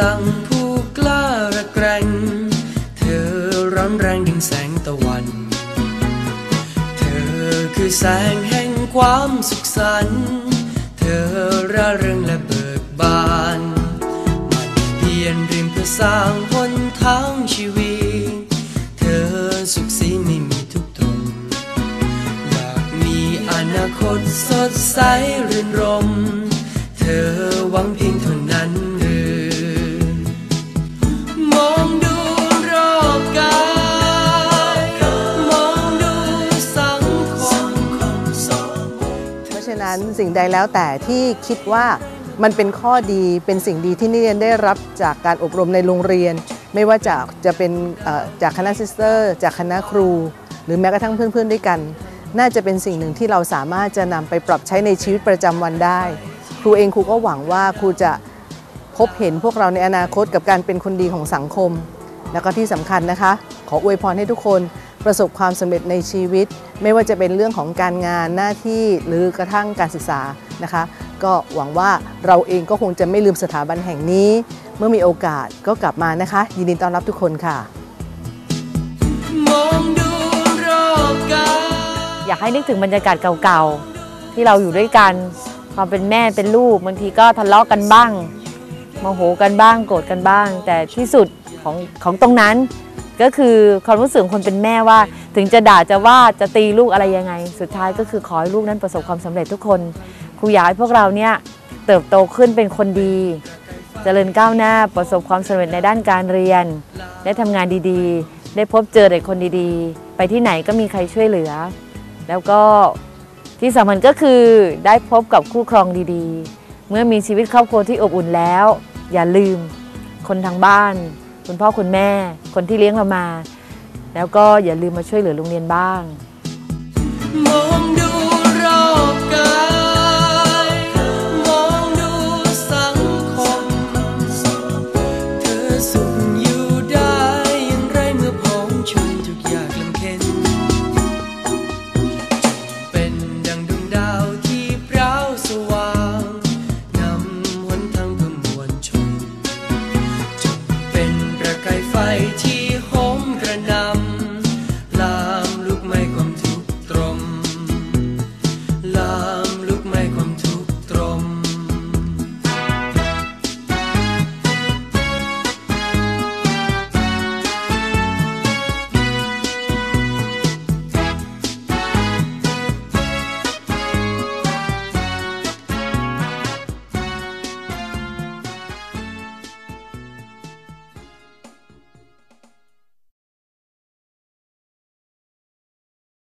ลังผู้กล้าระแกร่ง เธอร้อนแรงดึงแสงตะวัน เธอคือแสงแห่งความสุขสันต์เธอร่าเริงและเบิกบานมันเพียรริมเพื่อสร้างหนทางชีวิต เธอสุขสีไม่มีทุกตรงอยากมีอนาคตสดใสรื่นรมเฉะนั้นสิ่งใดแล้วแต่ที่คิดว่ามันเป็นข้อดีเป็นสิ่งดีที่นักเรียนได้รับจากการอบรมในโรงเรียน ไม่ว่าจะจะเป็นจากคณะซิสเตอร์ จากคณะครู หรือแม้กระทั่งเพื่อนๆด้วยกัน น่าจะเป็นสิ่งหนึ่งที่เราสามารถจะนำไปปรับใช้ในชีวิตประจำวันได้ ครูเองครูก็หวังว่าครูจะพบเห็นพวกเราในอนาคตกับการเป็นคนดีของสังคม แล้วก็ที่สำคัญนะคะ ขออวยพรให้ทุกคน ประสบความสำเร็จในชีวิต ไม่ว่าจะเป็นเรื่องของการงานหน้าที่หรือกระทั่งการศึกษานะคะ ก็หวังว่าเราเองก็คงจะไม่ลืมสถาบันแห่งนี้ เมื่อมีโอกาสก็กลับมานะคะ ยินดีต้อนรับทุกคนค่ะมองดูรอบกายอยากให้นึกถึงบรรยากาศเก่าๆ ที่เราอยู่ด้วยกันความเป็นแม่เป็นลูกบางทีก็ทะเลาะกันบ้างโมโหกันบ้างโกรธกันบ้าง แต่ที่สุดของของตรงนั้น ก็คือความรู้สึกของคนเป็นแม่ว่า ถึงจะด่าจะว่าจะตีลูกอะไรยังไง สุดท้ายก็คือขอให้ลูกนั้นประสบความสำเร็จทุกคนครูอยากให้พวกเราเนี่ยเติบโตขึ้นเป็นคนดีเจริญก้าวหน้าประสบความสำเร็จในด้านการเรียน ได้ทำงานดีๆ ได้พบเจอเด็กคนดีๆ ไปที่ไหนก็มีใครช่วยเหลือ แล้วก็ที่สำคัญก็คือได้พบกับคู่ครองดีๆ เมื่อมีชีวิตครอบครัวที่อบอุ่นแล้ว อย่าลืมคนทางบ้าน คุณพ่อคุณแม่ คนที่เลี้ยงเรามา แล้วก็อย่าลืมมาช่วยเหลือโรงเรียนบ้าง มองดูมสังเธอสุข